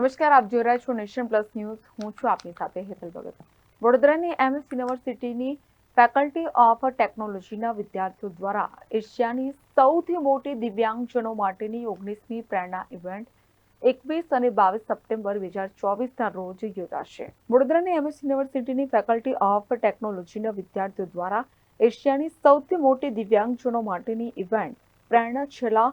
નમસ્કાર, આપ જોઈ રહ્યા છો નેશન પ્લસ ન્યૂઝ. હું છું આપની સાથે હેતલ ભગત. વડોદરાની એમએસ યુનિવર્સિટીની ફેકલ્ટી ઓફ ટેકનોલોજીના વિદ્યાર્થીઓ દ્વારા એશિયાની સૌથી મોટી દિવ્યાંગજનો માટેની ઓગણીસમી પ્રેરણા ઇવેન્ટ એકવીસ અને બાવીસ સપ્ટેમ્બર બે હજાર ચોવીસના રોજ યોજાશે. વડોદરાની એમએસ યુનિવર્સિટીની ફેકલ્ટી ઓફ ટેકનોલોજીના વિદ્યાર્થીઓ દ્વારા એશિયાની સૌથી મોટી દિવ્યાંગજનો માટેની ઇવેન્ટ પ્રેરણા છેલ્લા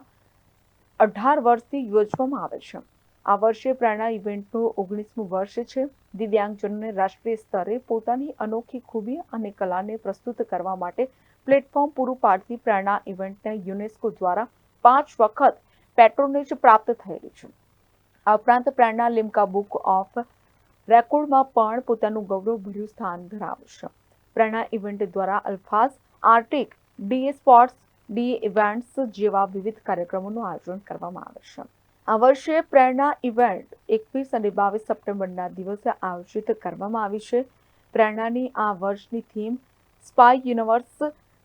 અઢાર વર્ષથી યોજવામાં આવે છે. આ વર્ષે પ્રેરણા ઇવેન્ટનું ઓગણીસમું વર્ષ છે. દિવ્યાંગજનોને રાષ્ટ્રીય સ્તરે પોતાની અનોખી ખૂબી અને કલાને પ્રસ્તુત કરવા માટે પ્લેટફોર્મ પૂરું પાડતી પ્રેરણા ઇવેન્ટને યુનેસ્કો દ્વારા પાંચ વખત પેટ્રોનેજ પ્રાપ્ત થયેલી છે. આ ઉપરાંત પ્રેરણા લિમ્કા બુક ઓફ રેકોર્ડમાં પણ પોતાનું ગૌરવભર્યું સ્થાન ધરાવે છે પ્રેરણા ઇવેન્ટ દ્વારા અલ્ફાઝ, આર્ટિક ડીએ સ્પોર્ટ્સ ડીએ ઇવેન્ટ્સ જેવા વિવિધ કાર્યક્રમોનું આયોજન કરવામાં આવે છે. આ વર્ષે પ્રેરણા ઇવેન્ટ એકવીસ અને બાવીસ સપ્ટેમ્બરના દિવસે આયોજિત કરવામાં આવી છે. પ્રેરણાની આ વર્ષની theme spy universe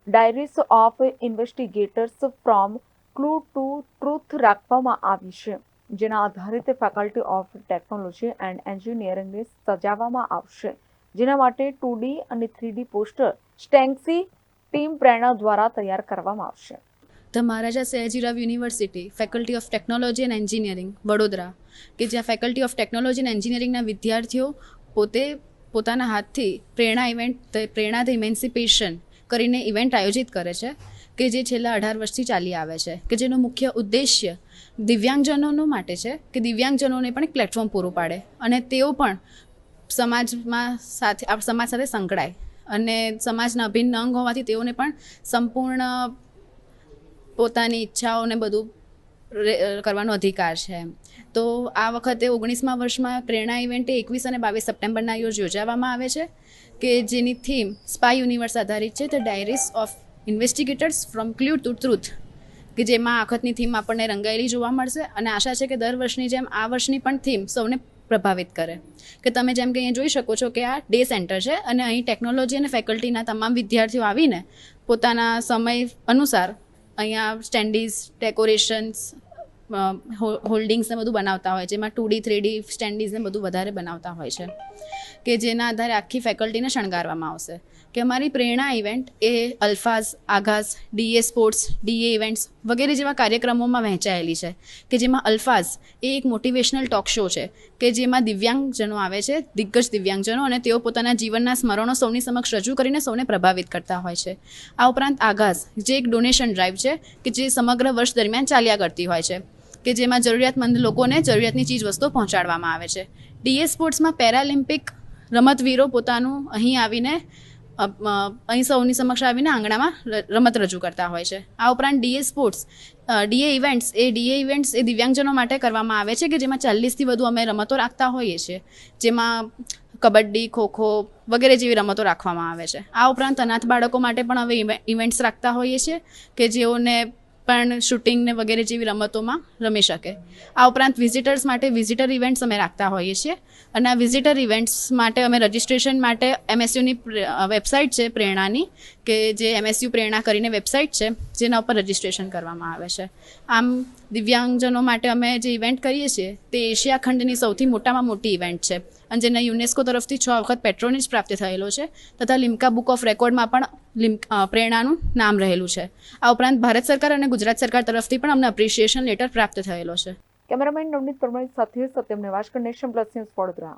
diaries of investigators from clue to truth રાખવામાં આવી છે, જેના આધારિત ફેકલ્ટી ઓફ ટેકનોલોજી એન્ડ એન્જિનિયરિંગને સજાવવામાં આવશે. જેના માટે ટુ ડી અને three poster standees team Prerna દ્વારા તૈયાર કરવામાં આવશે. The Maharaja Sayajirao university faculty of technology and engineering Vadodara કે જ્યાં ફેકલ્ટી ઓફ ટેકનોલોજી એન્ડ એન્જિનિયરિંગના વિદ્યાર્થીઓ પોતે પોતાના હાથથી પ્રેરણા ઇવેન્ટ પ્રેરણા ધ ઇમેન્સિપેશન કરીને ઇવેન્ટ આયોજિત કરે છે, કે જે છેલ્લા અઢાર વર્ષથી ચાલી આવે છે, કે જેનો મુખ્ય ઉદ્દેશ્ય દિવ્યાંગજનોનો માટે છે, કે દિવ્યાંગજનોને પણ એક પ્લેટફોર્મ પૂરું પાડે અને તેઓ પણ સમાજમાં સાથે સમાજ સાથે સંકળાય અને સમાજના અભિન્ન અંગ હોવાથી તેઓને પણ સંપૂર્ણ પોતાની ઈચ્છાઓને બધું કરવાનો અધિકાર છે તો આ વખતે ઓગણીસમા વર્ષમાં પ્રેરણા ઇવેન્ટ એકવીસ અને બાવીસ સપ્ટેમ્બરના રોજ યોજવામાં આવે છે કે જેની થીમ સ્પાય યુનિવર્સ આધારિત છે, the diaries of investigators from clue to truth, કે જેમાં આખતની થીમ આપણને રંગાયેલી જોવા મળશે અને આશા છે કે દર વર્ષની જેમ આ વર્ષની પણ થીમ સૌને પ્રભાવિત કરે. કે તમે જેમ કે અહીંયા જોઈ શકો છો કે આ ડે સેન્ટર છે અને અહીં ટેકનોલોજી અને ફેકલ્ટીના તમામ વિદ્યાર્થીઓ આવીને પોતાના સમય અનુસાર અહીંયા સ્ટેન્ડીઝ ડેકોરેશન્સ હોલ્ડિંગ્સ ને બધું બનાવતા હોય છે. એમાં two D, three D standees ને બધું વધારે બનાવતા હોય છે. કે જેના આધારે આખી ફેકલ્ટીને શણગારવામાં આવશે. કે અમારી પ્રેરણા ઇવેન્ટ એ Alfaaz, Aaghaz DA sports DA events વગેરે જેવા કાર્યક્રમોમાં વહેંચાયેલી છે કે જેમાં અલ્ફાઝ એ એક મોટિવેશનલ ટોક શો છે કે જેમાં દિવ્યાંગજનો આવે છે, દિગ્ગજ દિવ્યાંગજનો અને તેઓ પોતાના જીવનના સ્મરણો સૌની સમક્ષ રજૂ કરીને સૌને પ્રભાવિત કરતા હોય છે. આ ઉપરાંત આઘાઝ, જે એક ડોનેશન ડ્રાઈવ છે કે જે સમગ્ર વર્ષ દરમિયાન ચાલ્યા કરતી હોય છે કે જેમાં જરૂરિયાતમંદ લોકોને જરૂરિયાતની ચીજ વસ્તુઓ પહોંચાડવામાં આવે છે. ડીએ સ્પોર્ટ્સમાં પેરાલિમ્પિક રમતવીરો પોતાનું અહીં આવીને અહીં સૌની સમક્ષ આવીને આંગણામાં રમત રજૂ કરતા હોય છે. આ ઉપરાંત ડીએ સ્પોર્ટ્સ ડીએ ઇવેન્ટ્સ, એ ડીએ ઇવેન્ટ્સ એ દિવ્યાંગજનો માટે કરવામાં આવે છે કે જેમાં ચાલીસથી વધુ અમે રમતો રાખતા હોઈએ છીએ. જેમાં કબડ્ડી, ખોખો વગેરે જેવી રમતો રાખવામાં આવે છે. આ ઉપરાંત અનાથ બાળકો માટે પણ હવે ઇવેન્ટ્સ રાખતા હોઈએ છીએ કે જેઓને પણ શૂટિંગ ને વગેરે જેવી રમતોમાં રમી શકે. આ ઉપરાંત વિઝિટર્સ માટે વિઝિટર ઇવેન્ટ્સ અમે રાખતા હોઈએ છીએ અને આ વિઝિટર ઇવેન્ટ્સ માટે અમે રજિસ્ટ્રેશન માટે એમએસયુની વેબસાઇટ છે પ્રેરણાની, કે જે એમએસયુ પ્રેરણા કરીને વેબસાઇટ છે, જેના ઉપર રજિસ્ટ્રેશન કરવામાં આવે છે. આમ દિવ્યાંગજનો માટે અમે જે ઇવેન્ટ કરીએ છીએ, તે એશિયા ખંડની સૌથી મોટામાં મોટી ઇવેન્ટ છે. અને જેને યુનેસ્કો તરફથી છ વખત પેટ્રોનેજ પ્રાપ્ત થયેલો છે, તથા લિમ્કા બુક ઓફ રેકોર્ડમાં પણ લિમ પ્રેરણાનું નામ રહેલું છે. આ ઉપરાંત ભારત સરકાર અને ગુજરાત સરકાર તરફથી પણ અમને અપ્રિશિએશન લેટર પ્રાપ્ત થયેલો છે. કેમેરામેન નવનીત પરમાર સાથે Satyam Nivaskar nation plus news Vadodara.